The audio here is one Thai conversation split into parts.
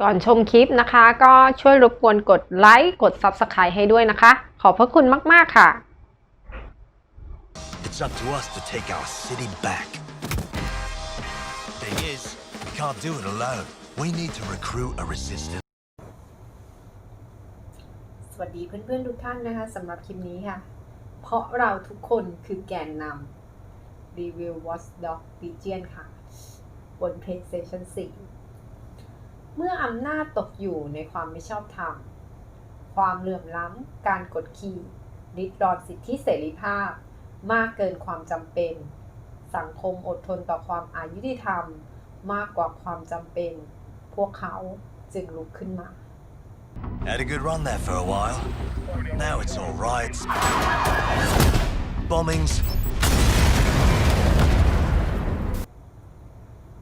ก่อนชมคลิปนะคะ ก็ช่วยรบกวนกดไลค์กด Subscribe ให้ด้วยนะคะ ขอบพระคุณมาก ๆ ค่ะ It's up to us to take our city back. Thing is, we can't do it alone. We need to recruit a resistance. สวัสดีเพื่อนๆทุกท่านนะคะสำหรับคลิปนี้ค่ะ เพราะเราทุกคนคือแกนนำรีวิว Watchdog Legion ค่ะ บน PlayStation 4 เมื่ออำนาจตกอยู่ในความไม่ชอบธรรม ความเหลื่อมล้ำ การกดขี่ริดรอนสิทธิเสรีภาพ มากเกินความจำเป็น สังคมอดทนต่อความอายุติธรรม มากกว่าความจำเป็น พวกเขาจึงลุกขึ้นมา Had a good run there for a while. Now it's all riots, bombings,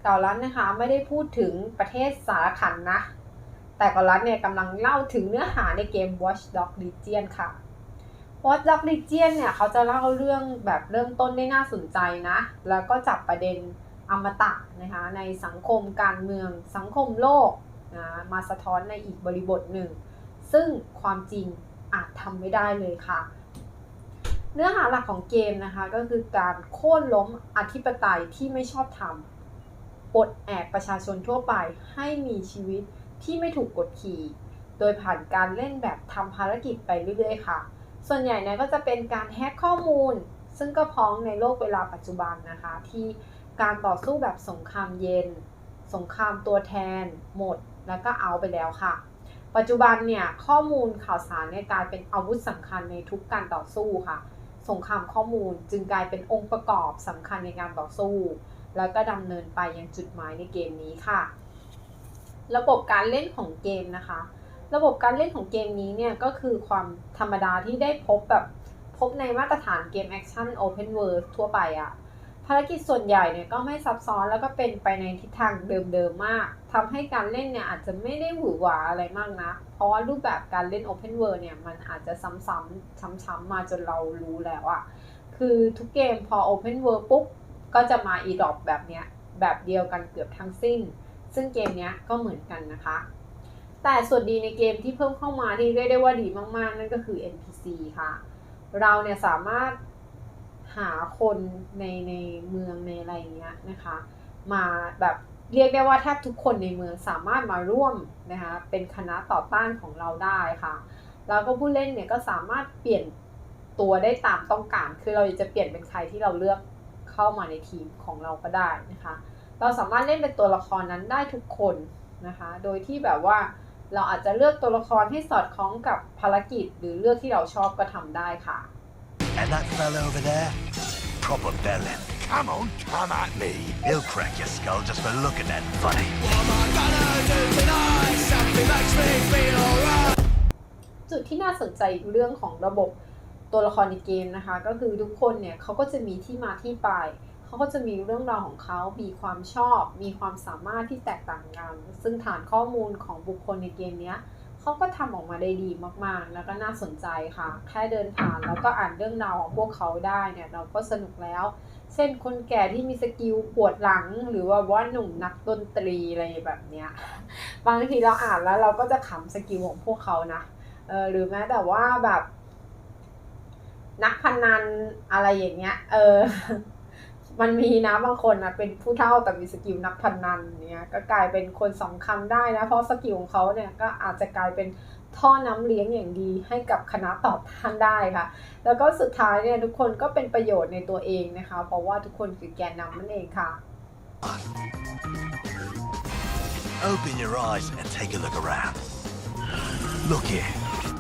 เกาลัดนะคะไม่ได้พูดถึงประเทศสารขันนะ แต่เกาลัดเนี่ยกำลังเล่าถึงเนื้อหาในเกม Watch Dog Legion ค่ะ Watch Dog Legion เนี่ยเขาจะเล่าเรื่องแบบเริ่มต้นได้น่าสนใจนะ แล้วก็จับประเด็นอมตะนะคะในสังคมการเมืองสังคมโลกนะมาสะท้อนในอีกบริบทหนึ่ง ซึ่งความจริงอาจทำไม่ได้เลยค่ะ เนื้อหาหลักของเกมนะคะก็คือการโค่นล้มอธิปไตยที่ไม่ชอบธรรม ปลดแอกประชาชนทั่วไปให้มีชีวิตที่ไม่ถูกกดขี่ โดยผ่านการเล่นแบบทำภารกิจไปเรื่อยๆค่ะ ส่วนใหญ่เนี่ยก็จะเป็นการแฮกข้อมูล ซึ่งก็พ้องในโลกเวลาปัจจุบันนะคะ ที่การต่อสู้แบบสงครามเย็น สงครามตัวแทน หมด แล้วก็เอาไปแล้วค่ะ ปัจจุบันเนี่ยข้อมูลข่าวสารเนี่ยกลายเป็นอาวุธสำคัญในทุกการต่อสู้ค่ะ สงครามข้อมูลจึงกลายเป็นองค์ประกอบสำคัญในการต่อสู้ แล้วก็ดำเนินไปยังจุดหมายในเกมนี้ค่ะ ระบบการเล่นของเกมนะคะ ระบบการเล่นของเกมนี้เนี่ยก็คือความธรรมดาที่ได้พบแบบพบในมาตรฐานเกมแอคชั่น Open World ทั่วไปอะภารกิจส่วนใหญ่เนี่ยก็ไม่ซับซ้อนแล้วก็เป็นไปในทิศทางเดิมๆมากทำให้การเล่นเนี่ยอาจจะไม่ได้หวือหวาอะไรมากนะ เพราะว่ารูปแบบการเล่น Open World เนี่ยมันอาจจะซ้ำๆช้ำๆมาจนเรารู้แล้วอะคือทุกเกมพอ Open World ปุ๊บ ก็จะมาอีดอปแบบเนี้ยแบบเดียวกันเกือบทั้งสิ้น ซึ่งเกมเนี้ยก็เหมือนกันนะคะ แต่ส่วนดีในเกมที่เพิ่มเข้ามาที่เรียกได้ว่าดีมากๆ นั่นก็คือ NPC ค่ะ เราเนี่ยสามารถหาคนในในเมืองในอะไรเงี้ยนะคะ มาแบบเรียกได้ว่าแทบทุกคนในเมืองสามารถมาร่วมนะคะเป็นคณะต่อต้านของเราได้ค่ะ แล้วก็ผู้เล่นเนี่ยก็สามารถเปลี่ยนตัวได้ตามต้องการ คือเราจะเปลี่ยนเป็นใครที่เราเลือก เข้ามาในทีมของเราก็ได้นะคะ เราสามารถเล่นเป็นตัวละครนั้นได้ทุกคนนะคะ โดยที่แบบว่าเราอาจจะเลือกตัวละครให้สอดคล้องกับภารกิจ หรือเลือกที่เราชอบก็ทำได้ค่ะ and that fella over there, proper bellend. Come on, come at me. He'll crack your skull just for looking that funny. จุดที่น่าสนใจอีกเรื่องของระบบ ตัวละครในเกมนะคะ ก็คือทุกคนเนี่ยเขาก็จะมีที่มาที่ไปเขาก็จะมีเรื่องราวของเขา มีความชอบ มีความสามารถที่แตกต่างกัน ซึ่งฐานข้อมูลของบุคคลในเกมเนี้ยเขาก็ทำออกมาได้ดีมากๆ แล้วก็น่าสนใจค่ะ แค่เดินผ่านแล้วก็อ่านเรื่องราวของพวกเขาได้เนี่ยเราก็สนุกแล้ว เช่นคนแก่ที่มีสกิลปวดหลัง หรือว่าว่าหนุ่มนักดนตรีอะไรแบบเนี้ย บางทีเราอ่านแล้วเราก็จะขำสกิลของพวกเขานะ เออหรือแม้แต่ว่าแบบ นักพนันอะไรอย่างเงี้ย เออ มันมีนะบางคนนะเป็นผู้เฒ่าแต่มีสกิลนักพนันเนี้ยก็กลายเป็นคนสำคัญได้นะเพราะสกิลของเขาเนี่ยก็อาจจะกลายเป็นท่อน้ำเลี้ยงอย่างดีให้กับคณะต่อต้านได้ค่ะ แล้วก็สุดท้ายเนี่ยทุกคนก็เป็นประโยชน์ในตัวเองนะคะ เพราะว่าทุกคนคือแกนนำนั่นเองค่ะ Open your eyes and take a look around. Look here.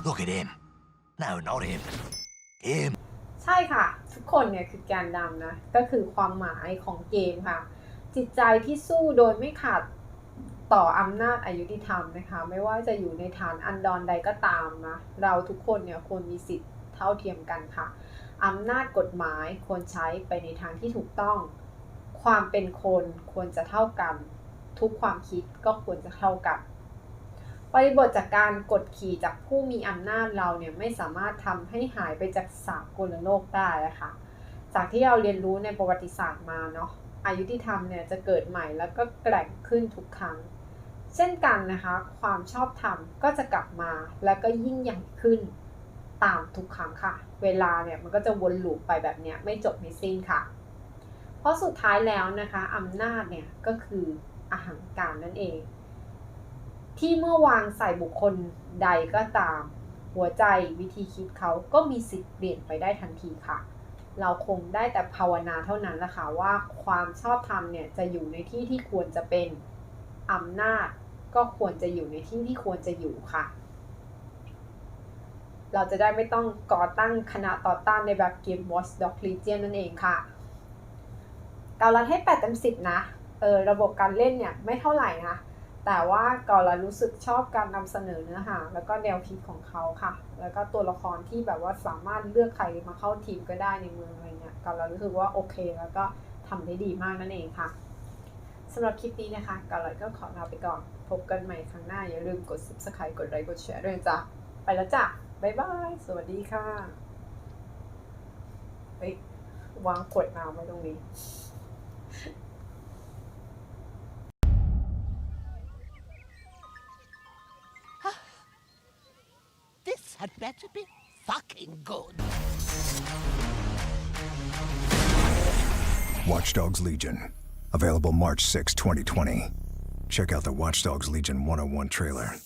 Look at him. No, not him. Him. ใช่ค่ะ ทุกคนเนี่ยคือแกนดำนะ ก็คือความหมายของเกมค่ะ จิตใจที่สู้โดยไม่ขาดต่ออำนาจอายุติธรรมนะคะ ไม่ว่าจะอยู่ในฐานอันดรใดก็ตามนะ เราทุกคนเนี่ยควรมีสิทธิ์เท่าเทียมกันค่ะอำนาจกฎหมายควรใช้ไปในทางที่ถูกต้อง ความเป็นคนควรจะเท่ากัน ทุกความคิดก็ควรจะเท่ากัน บริบทจากการกดขี่จากผู้มีอำนาจเราเนี่ยไม่สามารถทำให้หายไปจากสากลโลกได้นะคะ จากที่เราเรียนรู้ในประวัติศาสตร์มาเนาะอายุที่ธรรมเนี่ยจะเกิดใหม่แล้วก็แกร่งขึ้นทุกครั้ง เช่นกันนะคะ ความชอบธรรมก็จะกลับมาแล้วก็ยิ่งใหญ่ขึ้นตามทุกครั้งค่ะ เวลาเนี่ยมันก็จะวนลูปไปแบบเนี้ยไม่จบไม่สิ้นค่ะ เพราะสุดท้ายแล้วนะคะอำนาจเนี่ยก็คืออาหังการนั่นเอง ที่เมื่อวางใส่บุคคลใดก็ตาม หัวใจวิธีคิดเขาก็มีสิทธิ์เปลี่ยนไปได้ทันทีค่ะ เราคงได้แต่ภาวนาเท่านั้นแหละค่ะว่าความชอบธรรมเนี่ยจะอยู่ในที่ที่ควรจะเป็นอำนาจ ก็ควรจะอยู่ในที่ที่ควรจะอยู่ค่ะ เราจะได้ไม่ต้องก่อตั้งคณะต่อต้านในแบบเกม Watch Dog Legion นั่นเองค่ะเกาลัดให้8เต็ม10 นะเออระบบการเล่นเนี่ยไม่เท่าไหร่นะ แต่ว่ากาลัดรู้สึกชอบการนำเสนอเนื้อหา แล้วก็แนวคิดของเขาค่ะ แล้วก็ตัวละครที่แบบว่าสามารถเลือกใครมาเข้าทีมก็ได้ในเมืองอะไรเงี้ยกาลัดรู้สึกว่าโอเค แล้วก็ทำได้ดีมากนั่นเองค่ะสำหรับคลิปนี้นะคะเกาลัดก็ขอลาไปก่อน พบกันใหม่ครั้งหน้าอย่าลืมกด subscribe กดไลค์กดแชร์ด้วยจ้ะไปแล้วจ้ะบ๊ายบาย สวัสดีค่ะเฮ้ยวางขวดน้ำไว้ตรงนี้ Better be fucking good. Watch Dogs Legion. Available March 6, 2020. Check out the Watchdogs Legion 101 trailer